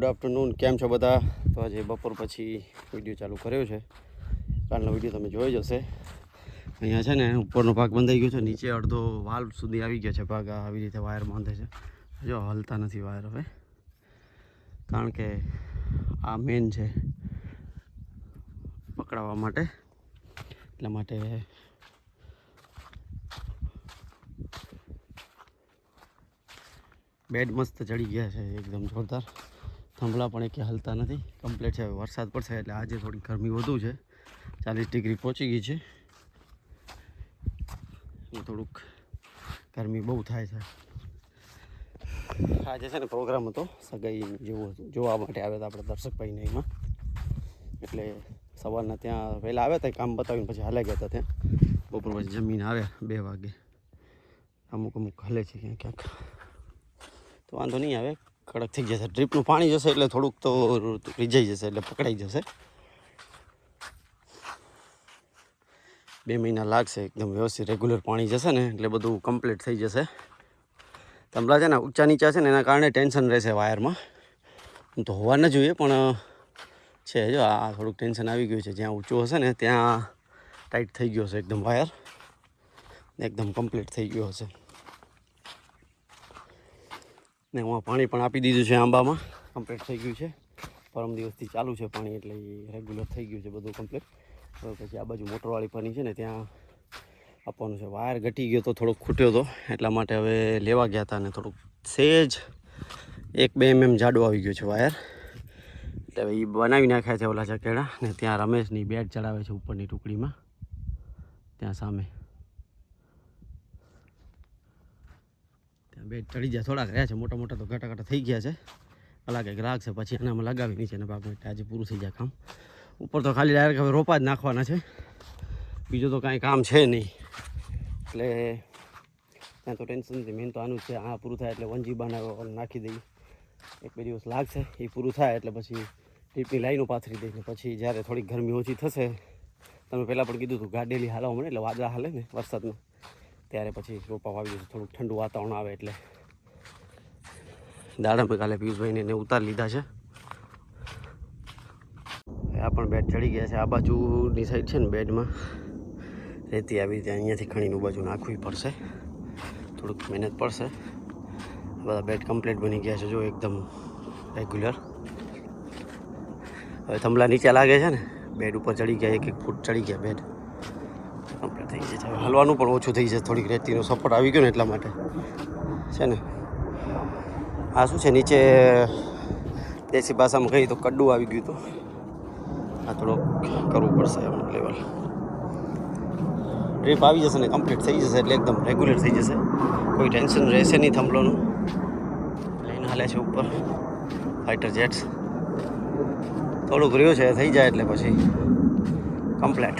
Good afternoon કેમ છો બધા? તો આજે બપોર પછી વીડિયો ચાલુ કર્યો છે. કાલનો વીડિયો તમે જોઈ જશે અહીંયા છે ને ઉપરનો ભાગ બંધાઈ ગયો છે. નીચે અડધો વાલ સુધી આવી ગયો છે ભાગ. આવી રીતે વાયર બાંધે છે. જો હલતા નથી વાયર હવે. કારણ કે આ મેન છે પકડાવવા માટે. એટલા માટે બેડ મસ્ત ચડી ગયા છે. એકદમ જોરદાર. થાંભલા પણ એકે હલતા નથી. કમ્પ્લીટ છે. વરસાદ પડશે એટલે આજે થોડી ગરમી વધુ છે. ચાલીસ ડિગ્રી પહોંચી ગઈ છે. થોડુંક ગરમી બહુ થાય છે. આજે છે ને પ્રોગ્રામ હતો, સગાઈ જેવું જોવા માટે આવ્યા હતા આપણે દર્શકભાઈને એમાં. એટલે સવારના ત્યાં વહેલા આવ્યા હતા, કામ બતાવીને પછી હાલે ગયા હતા ત્યાં. બપોર પછી જમીન આવ્યા બે વાગે. અમુક અમુક હલે છે ક્યાંક ક્યાંક. તો વાંધો નહીં આવે. કડક થઈ જશે. ડ્રીપનું પાણી જશે એટલે થોડુંક તો રીજાઈ જશે એટલે પકડાઈ જશે. બે મહિના લાગશે એકદમ વ્યવસ્થિત રેગ્યુલર પાણી જશે ને એટલે બધું કમ્પ્લીટ થઈ જશે. તમલા છે ને ઊંચા નીચા છે ને એના કારણે ટેન્શન રહેશે વાયરમાં. તો હોવા ન જોઈએ પણ છે જો આ થોડુંક ટેન્શન આવી ગયું છે. જ્યાં ઊંચું હશે ને ત્યાં ટાઈટ થઈ ગયો હશે એકદમ વાયર. એકદમ કમ્પ્લીટ થઈ ગયો હશે. ને હું પાણી પણ આપી દીધું છે આંબામાં. કમ્પ્લીટ થઈ ગયું છે. પરમ દિવસથી ચાલુ છે પાણી એટલે રેગ્યુલર થઈ ગયું છે બધું કમ્પ્લીટ હવે પછી આ બાજુ મોટરવાળી પાણી છે ને ત્યાં આપવાનું છે. વાયર ઘટી ગયો તો થોડોક ખૂટ્યો હતો એટલા માટે હવે લેવા ગયા હતા ને થોડુંક સેજ એક બે એમ જાડો આવી ગયો છે વાયર. એટલે હવે એ બનાવી નાખ્યા છે ઓલા ચકેડા ને ત્યાં રમેશની બેડ ચડાવે છે ઉપરની ટુકડીમાં. ત્યાં સામે. બેડ ચડી જાય થોડાક રહ્યા છે, મોટા મોટા તો ઘાટા ઘાટા થઈ ગયા છે. કલાક એક રાગ છે, પછી એનામાં લગાવી નીચેના ભાગમાં એટલે આજે પૂરું થઈ જાય કામ. ઉપર તો ખાલી ડાયરેક્ટ હવે રોપા જ નાખવાના છે. બીજું તો કાંઈ કામ છે નહીં. એટલે ત્યાં તો ટેન્શન નથી મેન તો આનું છે, આ પૂરું થાય એટલે વનજી બનાવો નાખી દઈએ. એક બે દિવસ લાગશે, એ પૂરું થાય એટલે પછી ટીપની લાઈનો પાથરી દઈને પછી જ્યારે થોડીક ગરમી ઓછી થશે, તમે પહેલાં પણ કીધું હતું ગાડેલી હાલવા મળે એટલે વાદળા હાલે ને વરસાદમાં. ત્યારે પછી રોપા વાવી દઈશું. થોડુંક ઠંડુ વાતાવરણ આવે એટલે. દાડા મેં કાલે પિયુષભાઈને એને ઉતારી લીધા છે. આ પણ બેડ ચડી ગયા છે. આ બાજુની સાઈડ છે ને બેડમાં. રેતી આવી રીતે અહીંયાથી ખણીને બાજુ નાખવી પડશે. થોડુંક મહેનત પડશે. બધા બેડ કમ્પ્લીટ બની ગયા છે. જો એકદમ રેગ્યુલર. હવે થંભલા નીચે લાગે છે ને? બેડ ઉપર ચડી ગયા એક એક ફૂટ ચડી ગયા બેડ. કમ્પ્લીટ થઈ જશે. હલવાનું પણ ઓછું થઈ જાય થોડીક રેતીનો સપોર્ટ આવી ગયો ને એટલા માટે. છે ને? આ શું છે? નીચે દેશી ભાષામાં કહીએ તો કડ્ડું આવી ગયું હતું. આ થોડું કરવું પડશે લેવલ ડ્રીપ આવી જશે ને કમ્પ્લીટ થઈ જશે એટલે એકદમ રેગ્યુલર થઈ જશે. કોઈ ટેન્શન રહેશે નહીં થંભલોનું. લઈને હાલે છે ઉપર. ફાઇટર જેટ્સ થોડુંક રહ્યું છે, થઈ જાય એટલે પછી. કમ્પ્લેટ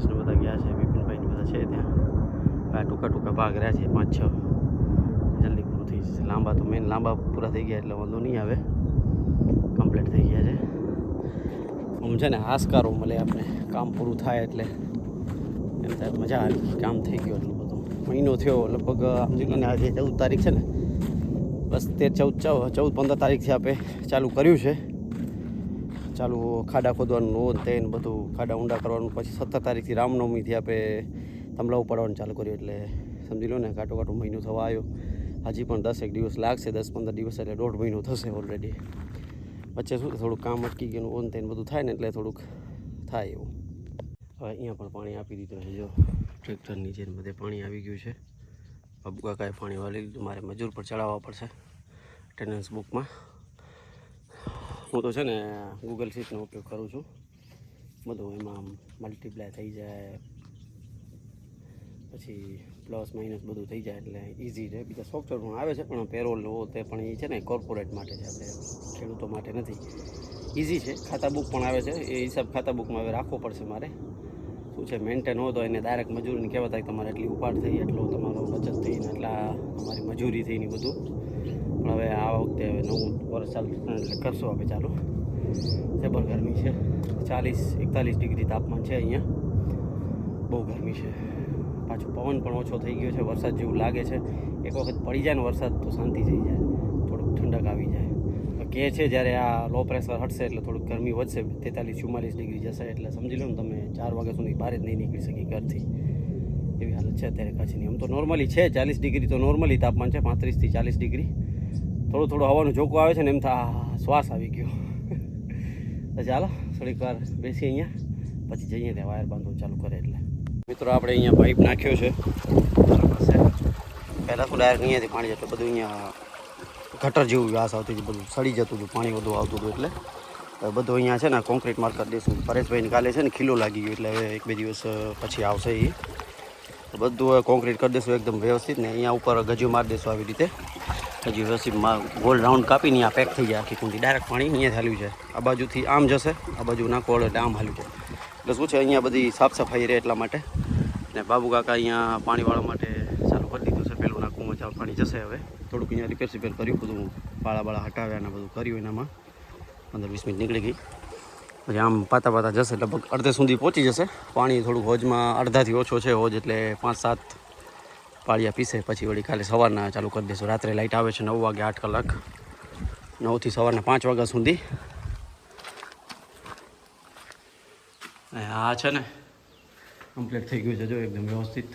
ત્યાં જો રમેશ ને બધા ગયા છે બિપિનભાઈ ને બધા છે ત્યાં. ટૂંકા ટૂંકા ભાગ રહ્યા છે, પાંચ છ. જલ્દી પૂરું થઈ જશે. લાંબા તો મેઇન લાંબા પૂરા થઈ ગયા એટલે વાંધો નહીં આવે. કમ્પ્લીટ થઈ ગયા છે. આમ છે ને, હાશકારો મળે આપણે. કામ પૂરું થાય એટલે. એમ થાય, મજા આવી. કામ થઈ ગયું એટલું બધું. મહિનો થયો, લગભગ સમજી લો ને આજે ચૌદ તારીખ છે ને. બસ તેર ચૌદ ચૌદ પંદર તારીખથી આપણે ચાલુ કર્યું છે. ચાલુ ખાડા ખોદવાનું લોન તે બધું ખાડા ઊંડા કરવાનું, પછી સત્તર તારીખથી રામનવમીથી આપણે થંભલા ઉપાડવાનું ચાલુ કર્યું એટલે સમજી લો ને, કાંટો કાંટો મહિનો થવા આવ્યો. હજી પણ દસેક દિવસ લાગશે, દસ પંદર દિવસ એટલે દોઢ મહિનો થશે ઓલરેડી વચ્ચે શું થોડુંક કામ અટકી ગયું ઓન તેને બધું થાય ને એટલે થોડુંક થાય એવું. હવે અહીંયા પણ પાણી આપી દીધું છે, જો. ટ્રેક્ટર નીચે બધે પાણી આવી ગયું છે. બાબુ કાકાએ પાણી વાળી લીધું, મારે મજૂર પર ચડાવવા પડશે અટેન્ડન્સ બુકમાં હું તો છે ને ગૂગલ શીટનો ઉપયોગ કરું છું. બધું એમાં મલ્ટીપ્લાય થઈ જાય. પછી પ્લસ માઇનસ બધું થઈ જાય એટલે ઇઝી રહે બીજા સોફ્ટવેર પણ આવે છે, પણ પેરોલ તે પણ એ છે ને કોર્પોરેટ માટે છે આપણે ખેડૂતો માટે નથી. ઇઝી છે. ખાતા બુક પણ આવે છે. એ હિસાબ ખાતા બુકમાં હવે રાખવો પડશે મારે. શું છે મેન્ટેન હોય તો એને ડાયરેક્ટ મજૂરીને કહેવાતા કે તમારે એટલી ઉપાડ થઈ, એટલો તમારો બચત થઈને એટલા અમારી મજૂરી થઈને બધું. પણ હવે આ વખતે હવે નવું વર્ષ ચાલુ એટલે કરશો આપણે ચાલુ. જબર ગરમી છે. ચાલીસ, એકતાલીસ ડિગ્રી તાપમાન છે અહીંયા. બહુ ગરમી છે. પાછો પવન પણ ઓછો થઈ ગયો છે. વરસાદ જેવું લાગે છે. એક વખત પડી જાય ને વરસાદ તો શાંતિ થઈ જાય. થોડુંક ઠંડક આવી જાય. તો કે છે જ્યારે આ લો પ્રેશર હટશે એટલે થોડુંક ગરમી વધશે. તેતાલીસ, ચુમ્માલીસ ડિગ્રી જશે એટલે સમજી લો ને તમે ચાર વાગ્યા સુધી બહાર જ નહીં નીકળી શકી ઘરથી. એવી હાલત છે અત્યારે કચ્છની. આમ તો નોર્મલી છે. ચાલીસ ડિગ્રી તો નોર્મલી તાપમાન છે. પાંત્રીસથી ચાલીસ ડિગ્રી. થોડું થોડું હવાનું જોકો આવે છે ને એમ થા શ્વાસ આવી ગયો. તો ચાલો, થોડીક વાર બેસી અહીંયા. પછી જઈએ ત્યાં વાયર બાંધવું ચાલુ કરે એટલે. મિત્રો, આપણે અહીંયા પાઇપ નાખ્યો છે. પહેલાં શું ડાયરેક્ટ અહીંયાથી પાણી એટલે બધું અહીંયા ગટર જેવું વ્યાસ આવતી હતી બધું સડી જતું હતું, પાણી વધુ આવતું હતું એટલે. બધું અહીંયા છે ને કોન્ક્રીટ માર કરી દઈશું પરેશભાઈને કાલે છે ને ખીલો લાગી ગયો એટલે હવે એક બે દિવસ પછી આવશે એ બધું કોન્ક્રીટ કરી દઈશું એકદમ વ્યવસ્થિત ને અહીંયા ઉપર ગજુ મારી દઈશું આવી રીતે. હજી રસીબમાં ગોલ રાઉન્ડ કાપીને આ પેક થઈ જાય. આખી કુંડી. ડાયરેક્ટ પાણી અહીંયા હાલ્યું છે. આ બાજુથી આમ જશે, આ બાજુ નાખો એટલે આમ હાલ્યું છે. એટલે શું છે, અહીંયા બધી સાફ સફાઈ રહે એટલા માટે. ને બાબુ કાકા અહીંયા પાણીવાળા માટે ચાલુ કરી દીધું છે. પેલું નાખું ચાલ પાણી જશે હવે. થોડુંક અહીંયા રિપેર સિપેર કર્યું, બધું બાળા બાળા હટાવ્યા ને બધું કર્યું એનામાં. પંદર વીસ મિનિટ નીકળી ગઈ. પછી આમ પાતા પાતા જશે, લગભગ અડધે સુધી પહોંચી જશે. પાણી થોડુંક હોજમાં અડધાથી ઓછો છે, હોજ એટલે પાંચ સાત પાળિયા પીસે પછી વળી કાલે સવારના ચાલુ કરી દઈશું. રાત્રે લાઇટ આવે છે નવ વાગે આઠ કલાક. નવથી સવારના પાંચ વાગ્યા સુધી. આ છે ને કમ્પ્લીટ થઈ ગયું છે. જો એકદમ વ્યવસ્થિત.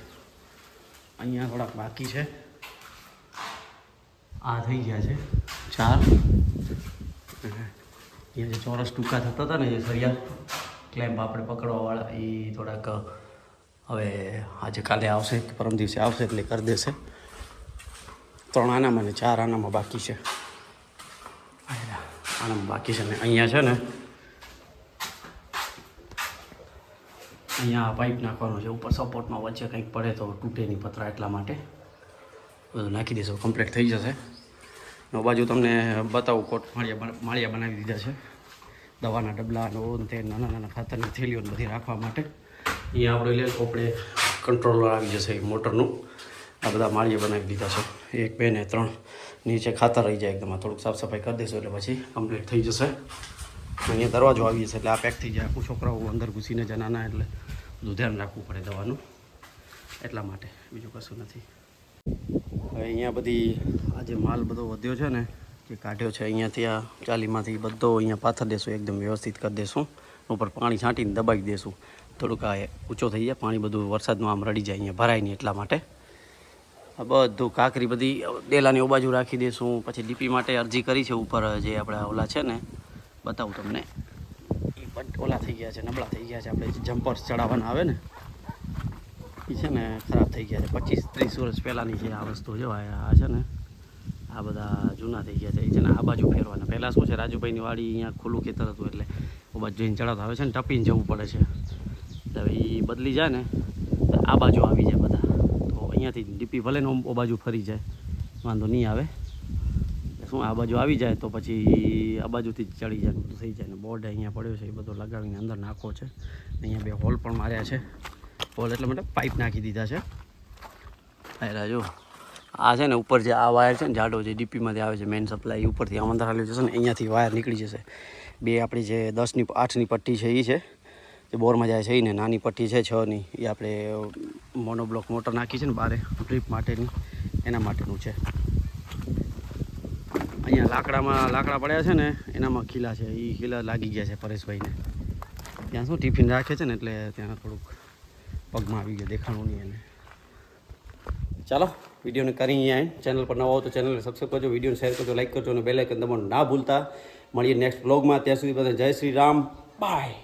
અહીંયા થોડાક બાકી છે. આ થઈ ગયા છે ચાર. એ જે ચોરસ ટૂંકા થતા હતા ને, જે સરિયા ક્લેમ્પ આપણે પકડવાવાળા, એ થોડાક હવે આજે કાલે આવશે કે પરમ દિવસે આવશે એટલે કરી દેશે. ત્રણ આનામાં ને ચાર આનામાં બાકી છે. આનામાં બાકી છે ને અહીંયા છે ને, અહીંયા પાઇપ નાખવાનો છે. ઉપર સપોર્ટમાં વચ્ચે કંઈક પડે તો તૂટે નહીં પતરા એટલા માટે. બધું નાખી દેશો કમ્પ્લીટ થઈ જશે. બાજુ તમને બતાવું, કોટ માળિયા માળિયા બનાવી દીધા છે. દવાના ડબલા નો તે નાના નાના ખાતરની થેલીઓ બધી રાખવા માટે. અહીંયા આપણે લે આપણે કંટ્રોલર આવી જશે મોટરનું. આ બધા માળીએ બનાવી દીધા છે. એક, બે ને ત્રણ. નીચે ખાતર રહી જાય એકદમ થોડુંક સાફ સફાઈ કરી દેશો એટલે પછી કમ્પ્લીટ થઈ જશે. અહીંયા દરવાજો આવી જશે એટલે આ પેક થઈ જાય. આખું છોકરાઓ અંદર ઘૂસીને જનાના નાના એટલે બધું ધ્યાન રાખવું પડે દવાનું. એટલા માટે, બીજું કશું નથી. હવે અહીંયા બધી આ જે માલ બધો વધ્યો છે ને, જે કાઢ્યો છે, અહીંયાથી આ ચાલીમાંથી બધો અહીંયા પાથર દેશું, એકદમ વ્યવસ્થિત કરી દેશું. ઉપર પાણી છાંટીને દબાવી દેશું. થોડુંક આ ઊંચો થઈ જાય, પાણી બધું વરસાદમાં આમ રડી જાય, અહીંયા ભરાય નહીં એટલા માટે. આ બધું કાંકરી બધી ડેલાની ઓ બાજુ રાખી દઈશું પછી ડીપી માટે અરજી કરી છે ઉપર જે આપણા ઓલા છે ને, બતાવું તમને. એ પણ ઓલા થઈ ગયા છે, નબળા થઈ ગયા છે, આપણે જે જમ્પર્સ ચડાવવાના આવે ને એ છે ને ખરાબ થઈ ગયા છે. પચીસ ત્રીસ વર્ષ પહેલાંની છે આ વસ્તુ જો, આ આ છે ને, આ બધા જૂના થઈ ગયા છે. એ છે ને આ બાજુ ફેરવાના. પહેલાં શું છે, રાજુભાઈની વાડી અહીંયા ખુલ્લું ખેતર હતું એટલે ઓ બાજુ જઈને ચડાવતા આવે છે ને, ટપીને જવું પડે છે. એટલે એ બદલી જાય ને આ બાજુ આવી જાય બધા. તો અહીંયાથી ડીપી ભલે ને ઓ બાજુ ફરી જાય, વાંધો નહીં આવે. શું આ બાજુ આવી જાય તો પછી આ બાજુથી જ ચડી જાય, બધું થઈ જાય ને બોર્ડ અહીંયા પડ્યો છે, એ બધો લગાવીને અંદર નાખો છે. અહીંયા બે હોલ પણ માર્યા છે. હોલ એટલે માટે પાઇપ નાખી દીધા છે. આયરા જો આ છે ને ઉપર જે આ વાયર છે ને, જાડો જે ડીપીમાંથી આવે છે મેઇન સપ્લાય ઉપરથી આમ અંદર હાલ્યો જશે ને, અહીંયાથી વાયર નીકળી જશે. બે આપણી જે દસની, આઠની પટ્ટી છે, એ છે. જે બોરમાં જાય છે એ ને નાની પટ્ટી છે છની, એ આપણે મોનોબ્લોક મોટર નાખી છે ને બારે ડ્રીપ માટેની, એના માટેનું છે. અહીંયા લાકડામાં, લાકડા પડ્યા છે ને, એનામાં ખીલા છે એ ખીલા લાગી ગયા છે પરેશભાઈને. ત્યાં શું ટિફિન રાખે છે ને એટલે ત્યાં થોડુંક પગમાં આવી ગયો દેખાણું નહીં એને. ચાલો, વિડીયોને કરી અહીંયા ચેનલ પર નવા હો તો ચેનલને સબસ્ક્રાઈબ કરજો, વિડીયોને શેર કરજો લાઈક કરજો અને બેલાઇકન દબાવવાનું ના ભૂલતા. મળીએ નેક્સ્ટ બ્લોગમાં ત્યાં સુધી બધા જય શ્રી રામ. બાય